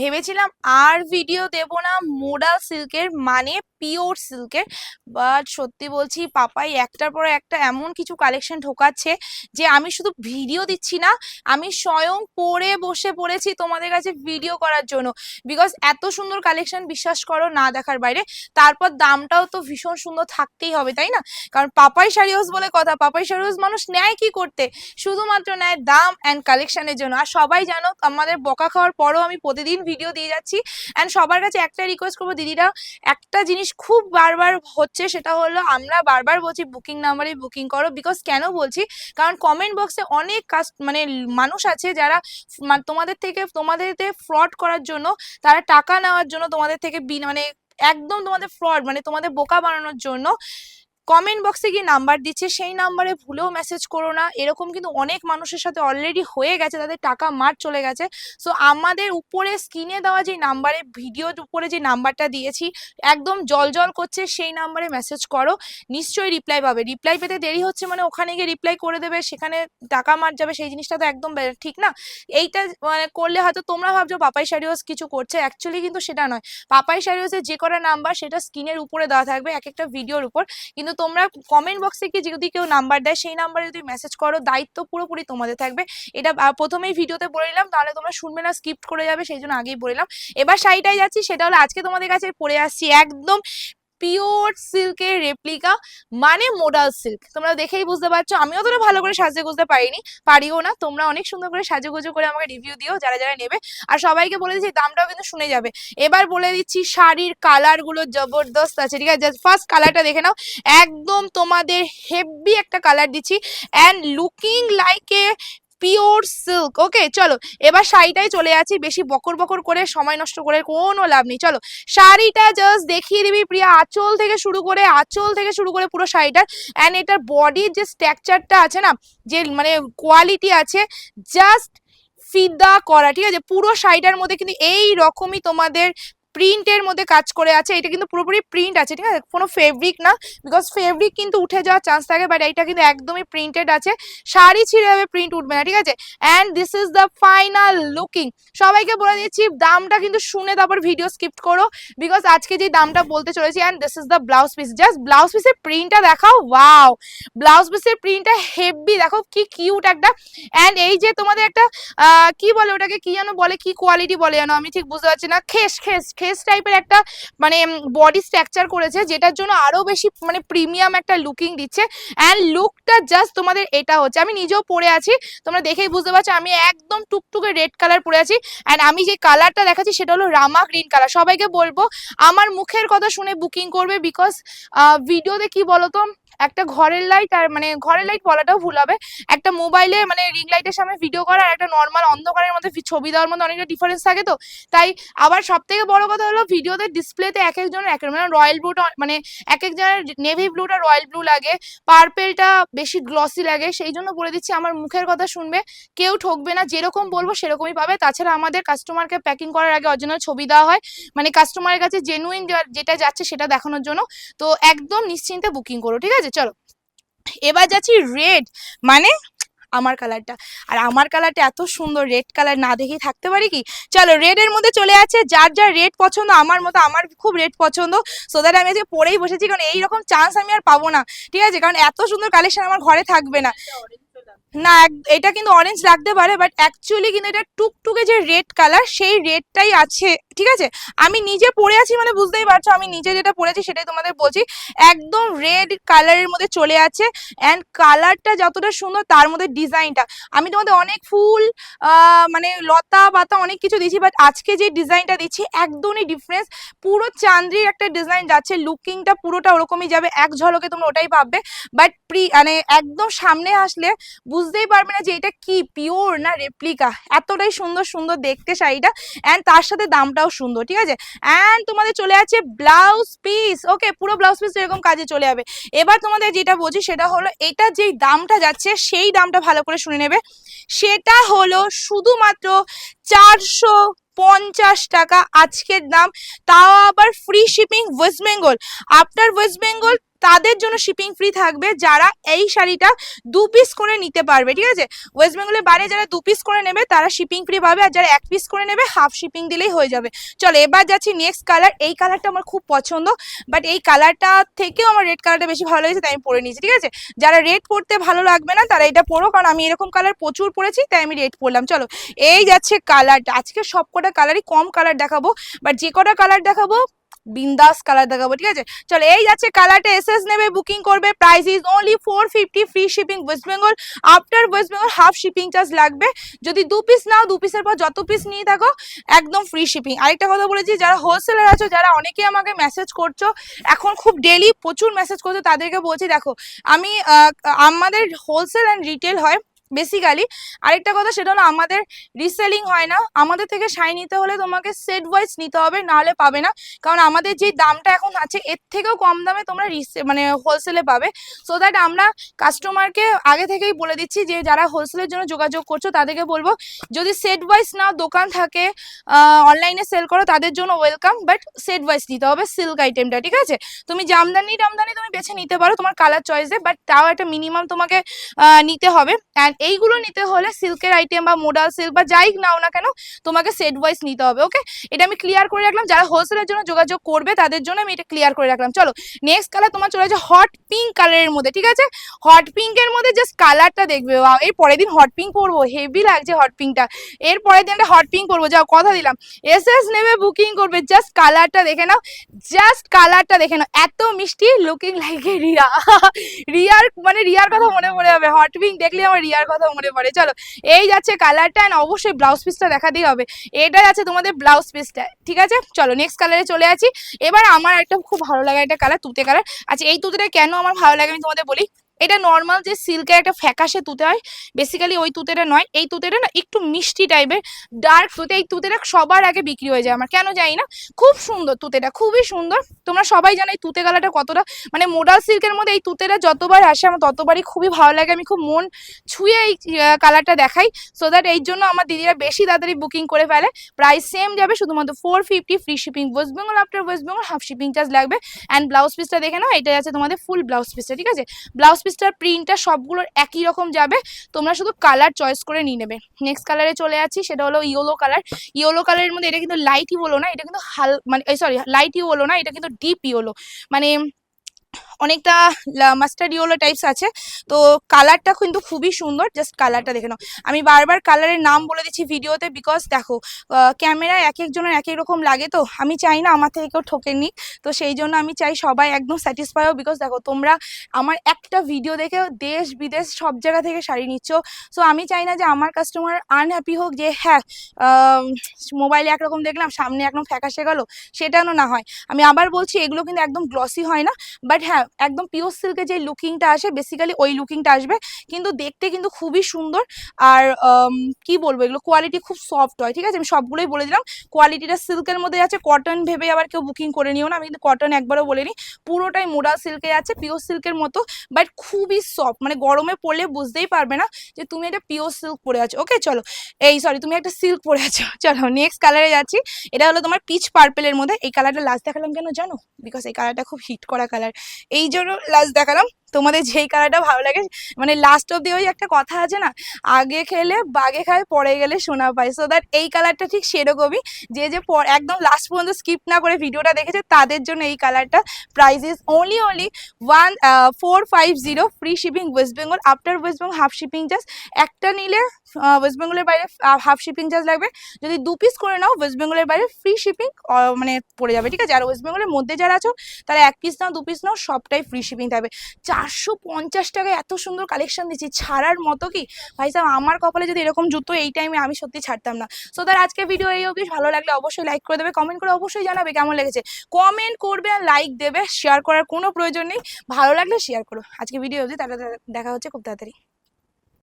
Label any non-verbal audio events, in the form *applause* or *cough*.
ভেবেছিলাম আর ভিডিও দেব না মোডাল সিল্কের মানে পিওর সিল্কের। বাট সত্যি বলছি, পাপাই, একটার পর একটা এমন কিছু কালেকশন ঢোকাচ্ছে যে আমি শুধু ভিডিও দিচ্ছি না, আমি স্বয়ং পরে বসে পড়েছি তোমাদের কাছে ভিডিও করার জন্য। বিকজ এত সুন্দর কালেকশন বিশ্বাস করো, না দেখার বাইরে। তারপর দামটাও তো ভীষণ সুন্দর থাকতেই হবে, তাই না? কারণ পাপাই শাড়ি হাউস বলে কথা, পাপাই শাড়ি হাউস মানুষ নেয় কি করতে? শুধুমাত্র নেয় দাম অ্যান্ড কালেকশনের জন্য। আর সবাই জানো, আমাদের বকা খাওয়ার পরও আমি প্রতিদিন ভিডিও দিয়ে যাচ্ছি। অ্যান্ড সবার কাছে একটা রিকোয়েস্ট করব, দিদিরা, একটা জিনিস খুব বারবার হচ্ছে, সেটা হলো আমরা বারবার বলছি বুকিং নাম্বারে বুকিং করো বিকজ কেন বলছি? কারণ কমেন্ট বক্সে অনেক কাস্ট মানে মানুষ আছে যারা তোমাদের থেকে তোমাদের ফ্রড করার জন্য, তারা টাকা নেওয়ার জন্য তোমাদের থেকে বিন- মানে একদম তোমাদের ফ্রড মানে তোমাদের বোকা বানানোর জন্য কমেন্ট বক্সে গিয়ে নাম্বার দিচ্ছে, সেই নাম্বারে ভুলেও মেসেজ করো না। এরকম কিন্তু অনেক মানুষের সাথে অলরেডি হয়ে গেছে, তাদের টাকা মার চলে গেছে। সো আমাদের উপরে স্ক্রিনে দেওয়া যে নাম্বারে ভিডিওর উপরে যে নাম্বারটা দিয়েছি, একদম জল জল করছে, সেই নাম্বারে মেসেজ করো। নিশ্চয়ই রিপ্লাই পাবে। রিপ্লাই পেতে দেরি হচ্ছে মানে ওখানে গিয়ে রিপ্লাই করে দেবে, সেখানে টাকা মার যাবে, সেই জিনিসটা তো একদম ঠিক না? এইটা মানে করলে হয়তো তোমরা ভাবছ, পাপাই হাউস কিছু করছে। অ্যাকচুয়ালি কিন্তু সেটা নয়। পাপাই হাউসের যে কটা নাম্বার সেটা স্ক্রিনের উপরে দেওয়া থাকবে, এক একটা ভিডিওর উপর। কিন্তু তোমরা কমেন্ট বক্সে গিয়ে যদি কেউ নাম্বার দেয়, সেই নাম্বারে যদি মেসেজ করো, দায়িত্ব পুরোপুরি তোমাদের থাকবে। এটা প্রথমেই ভিডিওতে বলে নিলাম তাহলে তোমরা শুনবে না স্কিপ করে যাবে, সেই জন্য আগেই বললাম এবার শাড়িটাই যাচ্ছি, সেটা হলো আজকে তোমাদের কাছে পরে আসছি একদম পিওর সিল্কের রেপ্লিকা মানে মোডাল সিল্ক তোমরা দেখেই বুঝতে পারছ আমি অতটা ভালো করে সাজে গুজতে পারিনি, পারিও না। তোমরা অনেক সুন্দর করে সাজুগুজু করে আমাকে রিভিউ দিও, যারা যারা নেবে। আর সবাইকে বলে দিচ্ছি, দামটাও কিন্তু শুনে যাবে। এবার বলে দিচ্ছি, শাড়ির কালারগুলো জবরদস্ত আছে, ঠিক আছে? ফার্স্ট কালারটা দেখে নাও। একদম তোমাদের হেভি একটা কালার দিচ্ছি। And looking like a pure silk. Okay, চলো, এবার শাড়িটাই চলে যাচ্ছি। বেশি বকর বকর করে, সময় নষ্ট করে কোনো লাভ নেই। চলো, শাড়িটা জাস্ট দেখিয়ে দিবি, প্রিয়া। আঁচল থেকে শুরু করে, আঁচল থেকে শুরু করে পুরো শাড়িটার অ্যান্ড এটার বডির যে স্ট্রাকচারটা আছে না, যে মানে কোয়ালিটি আছে জাস্ট ফিদা করা, ঠিক আছে? পুরো শাড়িটার মধ্যে কিন্তু এই রকমই তোমাদের প্রিন্টের মধ্যে কাজ করে আছে, এটা কিন্তু পুরোপুরি প্রিন্ট আছে, ঠিক আছে? কোনো ফেব্রিক না বিকজ ফেব্রিক কিন্তু উঠে যাওয়ার চান্স থাকে বাট এটা কিন্তু একদমই প্রিন্টেড আছে। শাড়ি ছিঁড়ে যাবে প্রিন্ট উঠবে না, ঠিক আছে? And this is the final looking সবাইকে বলে দিচ্ছি, দামটা কিন্তু শুনে তারপর ভিডিও স্কিপ করো বিকজ আজকে যে দামটা বলতে চলেছি and this is the blouse piece just blouse পিসের প্রিন্টটা দেখাও ওয়াও ব্লাউজ পিসের প্রিন্টটা হেভি দেখো কি কিউট একটা। অ্যান্ড এই যে তোমাদের একটা কি বলে ওটাকে, কি যেন বলে, কি কোয়ালিটি বলে যেন, আমি ঠিক বুঝতে পারছি না। খেস খেস খেস। টাইপের একটা মানে বডি স্ট্রাকচার করেছে, যেটার জন্য আরও বেশি মানে প্রিমিয়াম একটা লুকিং দিচ্ছে। অ্যান্ড লুকটা জাস্ট তোমাদের এটা হচ্ছে, আমি নিজেও পরে আছি, তোমরা দেখেই বুঝতে পারছ, আমি একদম টুকটুকে রেড কালার পরে আছি। অ্যান্ড আমি যে কালারটা দেখাচ্ছি, সেটা হলো রামা গ্রিন কালার সবাইকে বলব, আমার মুখের কথা শুনে বুকিং করবে বিকজ ভিডিওতে কি বলতো? একটা ঘরের লাইট আর মানে ঘরের লাইট বলাটাও ভুল হবে। একটা মোবাইলে মানে রিং লাইটের সামনে ভিডিও করা আর একটা নর্মাল অন্ধকারের মধ্যে ছবি দেওয়ার মধ্যে অনেকটা ডিফারেন্স থাকে তো। তাই আবার সব থেকে বড় কথা হলো ভিডিওতে ডিসপ্লেতে এক একজনের এক মানে রয়্যাল ব্লুটা মানে এক একজনের নেভি ব্লুটা রয়্যাল ব্লু লাগে পার্পেলটা বেশি গ্লসি লাগে, সেই জন্য বলে দিচ্ছি আমার মুখের কথা শুনবে। কেউ ঠকবে না, যেরকম বলব সেরকমই পাবে। তাছাড়া আমাদের কাস্টমারকে প্যাকিং করার আগে অরিজিনাল ছবি দেওয়া হয়। মানে কাস্টমারের কাছে জেনুইন যেটা যাচ্ছে সেটা দেখানোর জন্য। তো একদম নিশ্চিন্তে বুকিং করো, ঠিক আছে? চলো। এবার যাচ্ছি রেড মানে আমার কালারটা আর আমার কালারটা এত সুন্দর রেড কালার না দেখেই থাকতে পারি কি? চলো রেডের মধ্যে চলে আছে যার যার রেড পছন্দ, আমার মতো আমার খুব রেড পছন্দ। সো দ্যাট আমি আজকে পরেই বসেছি, কারণ এইরকম চান্স আমি আর পাবো না। ঠিক আছে? কারণ এত সুন্দর কালেকশন আমার ঘরে থাকবে না। না এটা কিন্তু অরেঞ্জ লাগতে পারে বাট অ্যাকচুয়ালি কিন্তু এটা টুকটুকে যে রেড কালার সেই রেডটাই আছে, ঠিক আছে? আমি নিজে পরে আছি মানে বুঝতেই পারছ, আমি নিজে যেটা পরেছি সেটাই তোমাদের বলছি। একদম রেড কালারের মধ্যে চলে আছে অ্যান্ড কালারটা যতটা সুন্দর তার মধ্যে ডিজাইনটা আমি তোমাদের অনেক ফুল মানে লতা, পাতা অনেক কিছু দিচ্ছি বাট আজকে যে ডিজাইনটা দিচ্ছি, একদমই ডিফারেন্স পুরো চান্দ্রির একটা ডিজাইন যাচ্ছে লুকিংটা পুরোটা ওরকমই যাবে, এক ঝলকে তোমরা ওটাই পাবে বাট প্রি মানে একদম সামনে আসলে বুঝতেই পারবে না যে এটা কি? পিওর না রেপ্লিকা এতটাই সুন্দর সুন্দর দেখতে শাড়িটা অ্যান্ড তার সাথে দামটাও সুন্দর, ঠিক আছে? অ্যান্ড তোমাদের চলে আছে ব্লাউজ পিস ওকে পুরো ব্লাউজ পিস এরকম কাজে চলে যাবে। এবার তোমাদের যেটা বলছি সেটা হলো, এটা যেই দামটা যাচ্ছে সেই দামটা ভালো করে শুনে নেবে। সেটা হলো শুধুমাত্র চারশো পঞ্চাশ টাকা আজকের দাম, তাও আবার free shipping West Bengal after West Bengal তাদের জন্য শিপিং ফ্রি থাকবে যারা এই শাড়িটা দু পিস করে নিতে পারবে, ঠিক আছে? ওয়েস্ট বেঙ্গলের বাইরে যারা দু পিস করে নেবে, তারা শিপিং ফ্রি পাবে আর যারা এক পিস করে নেবে হাফ শিপিং দিলেই হয়ে যাবে। চলো, এবার যাচ্ছি নেক্সট কালার এই কালারটা আমার খুব পছন্দ বাট এই কালারটা থেকেও আমার রেড কালারটা বেশি ভালো লেগেছে, তাই আমি পরে নিয়েছি, ঠিক আছে? যারা রেড পরতে ভালো লাগবে না, তারা এটা পরো, কারণ আমি এরকম কালার প্রচুর পরেছি, তাই আমি রেড পরলাম। চলো, এই যাচ্ছে কালারটা আজকে সব কটা কালারই কম কালার দেখাবো বাট যে কটা কালার দেখাবো বিন্দাস কালার দেখাবো, ঠিক আছে? চলো, এই যাচ্ছে কালারটা এসএস নেবে বুকিং করবে price is only four fifty free shipping West Bengal after West Bengal half shipping charge লাগবে, যদি দু পিস নাও, দু পিসের পর যত পিস নিয়ে থাকো, একদম ফ্রি শিপিং আরেকটা কথা বলেছি, যারা হোলসেলার আছো, যারা অনেকে আমাকে মেসেজ করছ, এখন খুব ডেলি প্রচুর মেসেজ করছ, তাদেরকে বলছি, দেখো, আমি আমাদের হোলসেল অ্যান্ড রিটেল হয় বেসিক্যালি আরেকটা কথা সেটা হলো আমাদের রিসেলিং হয় না। আমাদের থেকে শাড়ি নিতে হলে তোমাকে সেট ওয়াইজ নিতে হবে নাহলে পাবে না। কারণ আমাদের যে দামটা এখন আছে, এর থেকেও কম দামে তোমরা রিসে মানে হোলসেলে পাবে। সো দ্যাট আমরা কাস্টমারকে আগে থেকেই বলে দিচ্ছি যে, যারা হোলসেলের জন্য যোগাযোগ করছ, তাদেরকে বলব, যদি সেট ওয়াইজ না দোকান থাকে অনলাইনে সেল করো, তাদের জন্য ওয়েলকাম বাট সেট ওয়াইজ নিতে হবে সিল্ক আইটেমটা ঠিক আছে? তুমি জামদানি টামদানি তুমি বেছে নিতে পারো তোমার কালার চয়েসে বাট তাও একটা মিনিমাম তোমাকে নিতে হবে। অ্যান্ড এইগুলো নিতে হলে সিল্কের আইটেম বা মোডাল সিল্ক বা যাই নাও না কেন, তোমাকে সেট ওয়াইজ নিতে হবে ওকে এটা আমি ক্লিয়ার করে রাখলাম। যারা হোলসেলের জন্য যোগাযোগ করবে, তাদের জন্য আমি এটা ক্লিয়ার করে রাখলাম। চলো নেক্সট কালার তোমার চলে যাচ্ছে হট পিঙ্ক কালারের মধ্যে, ঠিক আছে? হট পিঙ্কের মধ্যে জাস্ট কালারটা দেখবে এর পরের দিন হট পিঙ্ক পরবো হেভি লাগছে হট পিঙ্কটা এর পরের দিন একটা হট পিঙ্ক পরবো, যাও, কথা দিলাম। এস এস নেবে বুকিং করবে জাস্ট কালারটা দেখে নাও জাস্ট কালারটা দেখে নাও। এত মিষ্টি লুকিং লাইক রিয়া। *laughs* রিয়ার মানে রিয়ার কথা মনে পড়ে যাবে। হট পিঙ্ক দেখলে আমার রিয়ার কথা মনে পড়ে। চলো, এই যাচ্ছে কালারটা অ্যান্ড অবশ্যই ব্লাউজ পিসটা দেখাতেই হবে। এটা যাচ্ছে তোমাদের ব্লাউজ পিসটা ঠিক আছে? চলো নেক্সট কালারে চলে আছি। এবার আমার একটা খুব ভালো লাগা একটা কালার তুতে কালার আচ্ছা এই তুতেটা কেন আমার ভালো লাগে আমি তোমাদের বলি? এটা নর্মাল যে সিল্কের একটা ফ্যাকাশে তুতে হয়। বেসিক্যালি ওই তুতেটা নয়, এই তুতেটা না একটু মিষ্টি টাইপের ডার্ক তুতে, এই তুতেটা সবার আগে বিক্রি হয়ে যায় আমার, কেন জানি না? খুব সুন্দর তুতেটা, খুবই সুন্দর। তোমরা সবাই জানো এই তুতে কালারটা কতটা মানে মোডাল সিল্কের মধ্যে এই তুতেটা যতবার আসে আমার ততবারই খুবই ভালো লাগে, আমি খুব মন ছুঁয়ে এই কালারটা দেখাই। সো দ্যাট এই জন্য আমার দিদিরা বেশি তাড়াতাড়ি বুকিং করে ফেলে। প্রাইস সেম যাবে, শুধুমাত্র four fifty free shipping West Bengal after West Bengal half shipping charge লাগবে। অ্যান্ড ব্লাউজ পিসটা দেখে নাও এটা আছে তোমাদের ফুল ব্লাউজ পিসটা ঠিক আছে? ব্লাউজ পিসটার প্রিন্টটা সবগুলোর একই রকম যাবে। তোমরা শুধু কালার চয়েস করে নিয়ে নেবে। নেক্সট কালারে চলে আছি সেটা হলো ইয়েলো কালার ইয়েলো কালারের মধ্যে এটা কিন্তু লাইটই ইয়েলো না, এটা কিন্তু হাল মানে সরি লাইট ইয়েলো না, এটা কিন্তু ডিপ ইয়েলো মানে অনেকটা মাস্টার্ড ইয়েলো টাইপস আছে। তো কালারটা কিন্তু খুবই সুন্দর জাস্ট কালারটা দেখে নাও। আমি বারবার কালারের নাম বলে দিচ্ছি ভিডিওতে বিকজ দেখো ক্যামেরায় এক একজনের এক এক রকম লাগে তো। আমি চাই না আমার থেকে কেউ ঠকেননি। তো সেই জন্য আমি চাই সবাই একদম স্যাটিসফাই হোক বিকজ দেখো, তোমরা আমার একটা ভিডিও দেখে দেশ, বিদেশ সব জায়গা থেকে শাড়ি নিচ্ছ। সো আমি চাই না যে আমার কাস্টমার আনহ্যাপি হোক যে হ্যাঁ মোবাইলে একরকম দেখলাম, সামনে একদম ফ্যাকাশে গেল সেটাও না হয়। আমি আবার বলছি, এগুলো কিন্তু একদম গ্লসি হয় না। বাট হ্যাঁ একদম পিওর সিল্কের যে লুকিংটা আসে বেসিক্যালি ওই লুকিংটা আসবে। কিন্তু দেখতে কিন্তু খুবই সুন্দর। আর কি বলব, এগুলো কোয়ালিটি খুব সফট হয়, ঠিক আছে? আমি সবগুলোই বলে দিলাম। কোয়ালিটিটা সিল্কের মধ্যে আছে। কটন ভেবে আবার কেউ বুকিং করে নিও না। আমি কিন্তু কটন একবারও বলিনি। পুরোটাই মোডাল সিল্কে আছে পিওর সিল্কের মতো। বাট খুবই সফট মানে গরমে পড়লে বুঝতেই পারবে না যে তুমি এটা পিওর সিল্ক পরে আছো। ওকে চলো। এই সরি তুমি একটা সিল্ক পরে আছো। *laughs* চলো নেক্সট কালারে যাচ্ছি। এটা হলো তোমার পিচ পার্পেলের মধ্যে। এই কালারটা লাস্ট দেখালাম কেন জানো? বিকজ এই কালারটা খুব হিট করা কালার এই জন্য লাস্ট দেখালাম। তোমাদের যেই কালারটা ভালো লাগে মানে লাস্ট অব্দি ওই একটা কথা আছে না, আগে খেলে বাগে খায়, পরে গেলে সোনা পায়। সো দ্যাট এই কালারটা ঠিক সেরকমই, যে যে একদম লাস্ট পর্যন্ত স্কিপ না করে ভিডিওটা দেখেছে, তাদের জন্য এই কালারটা price is only only one four five zero free shipping West Bengal after West Bengal half shipping charge একটা নিলে ওয়েস্ট বেঙ্গলের বাইরে হাফ শিপিং চার্জ লাগবে। যদি দু পিস করে নাও ওয়েস্ট বেঙ্গলের বাইরে ফ্রি শিপিং মানে পড়ে যাবে, ঠিক আছে? আর ওয়েস্ট বেঙ্গলের মধ্যে যারা আছো, তারা এক পিস নাও, দু পিস নাও, সবটাই ফ্রি শিপিং থাকবে। চারশো পঞ্চাশ টাকায় এত সুন্দর কালেকশন দিচ্ছি ছাড়ার মতো কি? ভাই সাহেব আমার কপালে যদি এরকম জুতো এই টাইমে আমি সত্যি ছাড়তাম না। সো তার আজকে ভিডিও এই অবধি। ভালো লাগলে অবশ্যই লাইক করে দেবে কমেন্ট করে অবশ্যই জানাবে কেমন লেগেছে। কমেন্ট করবে আর লাইক দেবে শেয়ার করার কোনো প্রয়োজন নেই। ভালো লাগলে শেয়ার করো। আজকে ভিডিও অবধি, তাহলে দেখা হচ্ছে খুব তাড়াতাড়ি।